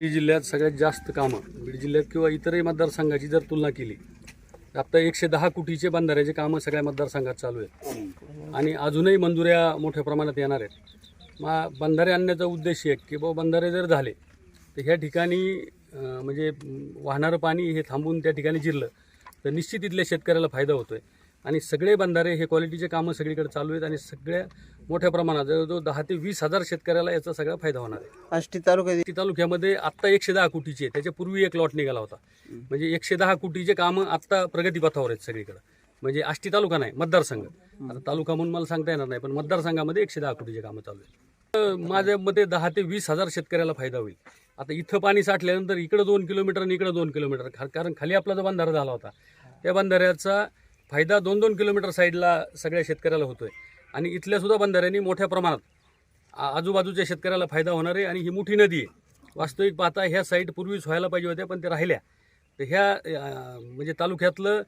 बीड जिल्ह्यात सगळ्यात जास्त कामं बीड जिल्ह्यात किंवा इतरही मतदारसंघाची जर तुलना केली तर आत्ता एकशे दहा कोटीचे बांधाऱ्याचे कामं सगळ्या मतदारसंघात चालू आहेत. आणि अजूनही मंजुऱ्या मोठ्या प्रमाणात येणार आहेत. मग बंधारे आणण्याचा उद्देश एक की बाबा बंधारे जर झाले तर ह्या ठिकाणी म्हणजे वाहणारं पाणी हे थांबून त्या ठिकाणी जिरलं तर निश्चित इथल्या शेतकऱ्याला फायदा होतो आहे आणि सगळे बंधारे हे क्वालिटीचे कामं सगळीकडे चालू आहेत आणि सगळ्या मोठ्या प्रमाणात जवळजवळ दहा ते वीस हजार शेतकऱ्याला याचा सगळा फायदा होणार आहे. आष्टी तालुक्यात ती तालुक्यामध्ये आत्ता एकशे दहा कोटीचे आहे. त्याच्या पूर्वी एक लॉट निघाला होता. म्हणजे एकशे दहा कोटीचे कामं आत्ता प्रगतीपथावर आहेत सगळीकडे. म्हणजे आष्टी तालुका नाही मतदारसंघ. आता तालुका म्हणून मला सांगता येणार नाही पण मतदारसंघामध्ये एकशे दहा कोटीचे कामं चालू आहेत. तर माझ्या मते दहा ते वीस हजार शेतकऱ्याला फायदा होईल. आता इथं पाणी साठल्यानंतर इकडं दोन किलोमीटर आणि इकडं दोन किलोमीटर खा- कारण खाली आपला जो बंधारा झाला होता त्या बंधाऱ्याचा फायदा दोन दोन किलोमीटर साईडला सगळ्या शेतकऱ्याला होतो आहे आणि इथल्या सुद्धा बंधाऱ्यांनी मोठ्या प्रमाणात आजूबाजूच्या शेतकऱ्याला फायदा होणार आहे आणि ही मोठी नदी आहे. वास्तविक पाहता ह्या साईट पूर्वीच व्हायला पाहिजे होत्या पण ते राहिल्या. तर ह्या म्हणजे तालुक्यातलं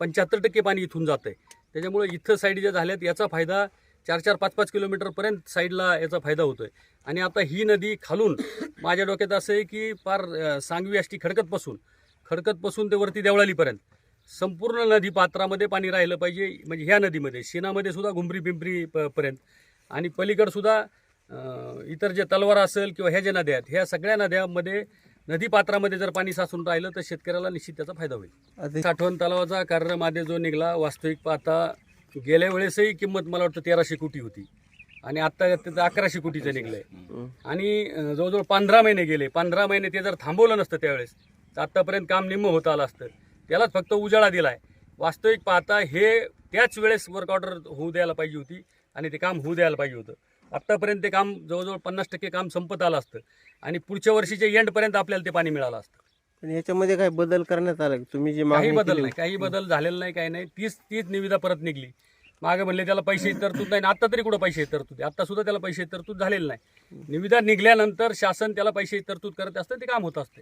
पंच्याहत्तर टक्के पाणी इथून जातं आहे त्याच्यामुळे इथं साईड ज्या झाल्यात याचा फायदा चार चार पाच पाच किलोमीटरपर्यंत साईडला याचा फायदा होतो आहे आणि आता ही नदी खालून माझ्या डोक्यात असं आहे की पार सांगवी आष्टी खडकतपासून खडकतपासून ते वरती देवळालीपर्यंत. संपूर्ण नदी पात्रामध्ये पाणी राहिलं पाहिजे. म्हणजे ह्या नदीमध्ये शेणामध्ये सुद्धा घुमरी पिंपरी प- पर्यंत. आणि पलीकडं सुद्धा अं, इतर जे तलवार असेल किंवा ह्या ज्या नद्या आहेत ह्या सगळ्या नद्यामध्ये नदी पात्रामध्ये जर पाणी साचून राहिलं तर शेतकऱ्याला निश्चित त्याचा फायदा होईल. साठवण तलावाचा कार्यक्रमाध्ये जो निघाला वास्तविक पाहता गेल्या वेळेसही किंमत मला वाटतं तेराशे कोटी होती. आणि आता तिथं अकराशे कोटीचं निघलंय. हं. आणि जवळजवळ पंधरा महिने गेले. पंधरा महिने ते जर थांबवलं नसतं त्यावेळेस तर आत्तापर्यंत काम निम्म होत आलं असतं. त्यालाच फक्त उजाळा दिलाय. वास्तविक पाहता हे त्याच वेळेस वर्क ऑर्डर होऊ द्यायला पाहिजे होती आणि ते काम होऊ द्यायला पाहिजे होतं. आत्तापर्यंत ते काम जवळजवळ पन्नास टक्के काम संपत आलं असतं आणि पुढच्या वर्षीच्या एंडपर्यंत आपल्याला ते पाणी मिळालं असतं. पण याच्यामध्ये काही बदल करण्यात आला का? तुम्ही जे काही बदल नाही काही बदल झालेला नाही काही नाही. तीच तीच निविदा परत निघली. मागे म्हणले त्याला पैसे तरतूद नाही आता तरी कुठं पैसे तरतूद आहे? आता सुद्धा त्याला पैसे तरतूद झालेलं नाही. निविदा निघल्यानंतर शासन त्याला पैसे तरतूद करत असतं ते काम होत असते.